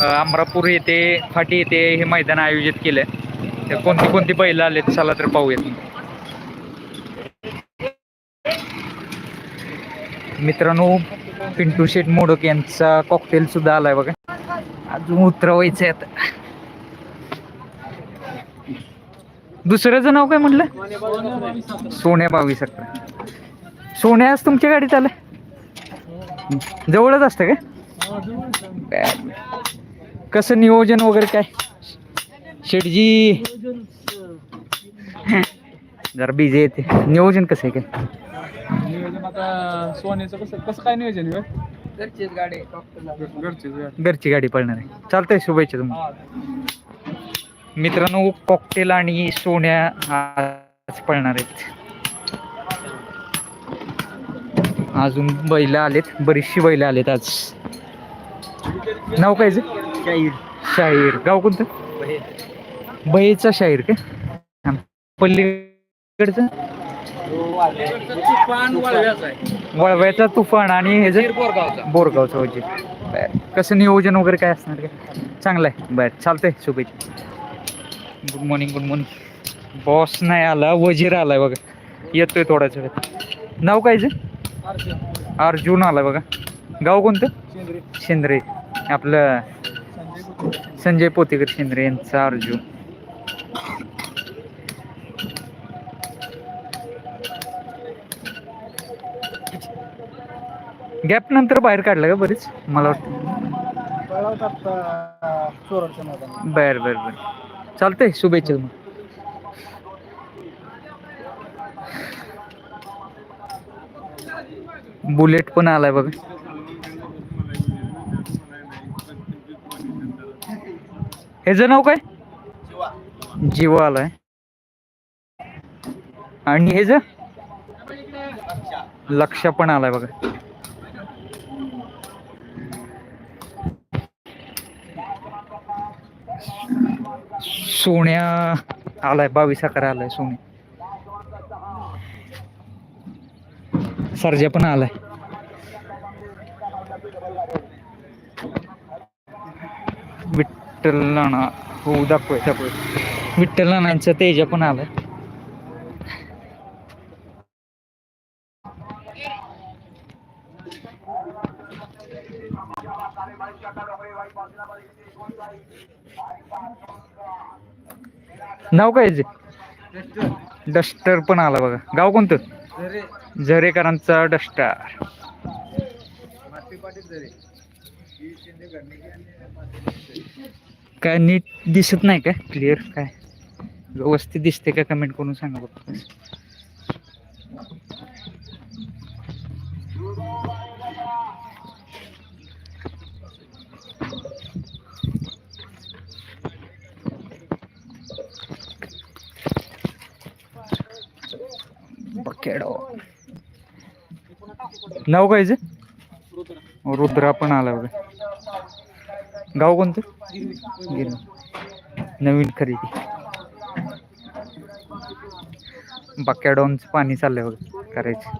अ, अमरापूर येथे फाटी येथे हे मैदान आयोजित केलंय. तर कोणती कोणती बैल आले चला तर पाहूयात. मित्रांनो पिंटू शेठ मोडक यांचा कॉकटेल सुद्धा आलाय बघा. अजून उतरवायचं आहे आता. दुसऱ्याचं नाव काय म्हटलं? सोन्या बावीस अकरा. सोन्या आज तुमच्या गाडीत आलं जवळच असतं का? कसं नियोजन वगैरे काय? शेठजी जरा बिझी येते नियोजन कसं आहे काय? नियोजन आता सोन्याचं कसं कसं काय नियोजन आहे घरचीच गाडी घरचीच गाडी. घरची गाडी पळणार आहे. चालतंय शुभेच्छा तुम्हाला. मित्रांनो कॉकटेल आणि सोन्या आज पळणार आहेत. अजून बैल आलेत. बरीचशी बैल आलेत आज. नाव काय शाहीर. शाहीर. गाव कोणतं? बहेचा शाहीर का? पल्लीकडचं वळव्याचा तुफान आणि हे जे? बोरगावचं होते कसं नियोजन वगैरे काय असणार काय चांगलं आहे. बर चालतंय. शुभेच्छा. Good morning good morning boss नाही आला वजीर आलाय बघा. येतोय थोड्याच वेळात. नाव काय जे? अर्जुन आलाय बघा. गाव कोणतं? शेंद्रे. आपलं संजय पोतेकर शेंद्रे यांचा अर्जुन गॅप नंतर बाहेर काढलं का बरीच? मला वाटतं. बर बर बर. चालतंय शुभेच्छा तुम्हाला. बुलेट पण आलाय बघा. ह्याचं नाव काय? जीवा. आलाय आणि ह्याच लक्ष पण आलाय बघा. सोन्या आलाय बावीस अकरा आलाय सोने सर्जा पण आलाय. विठ्ठल नाना हो दाखवय दाखवय. विठ्ठल नानांचा तेजा पण आलाय. नाव काय डस्टर पण आला बघा. गाव कोणतं? झरेकरांचा डस्टर. काय नीट दिसत नाही का? क्लिअर काय? व्यवस्थित दिसते का कमेंट करून सांगा बघ. नाव काय रुद्रा. पण आला बघा. गाव कोणतं? गिरणी. नवीन खरेदी. बकॅडॉनचं पाणी चाललंय बघ करायचं.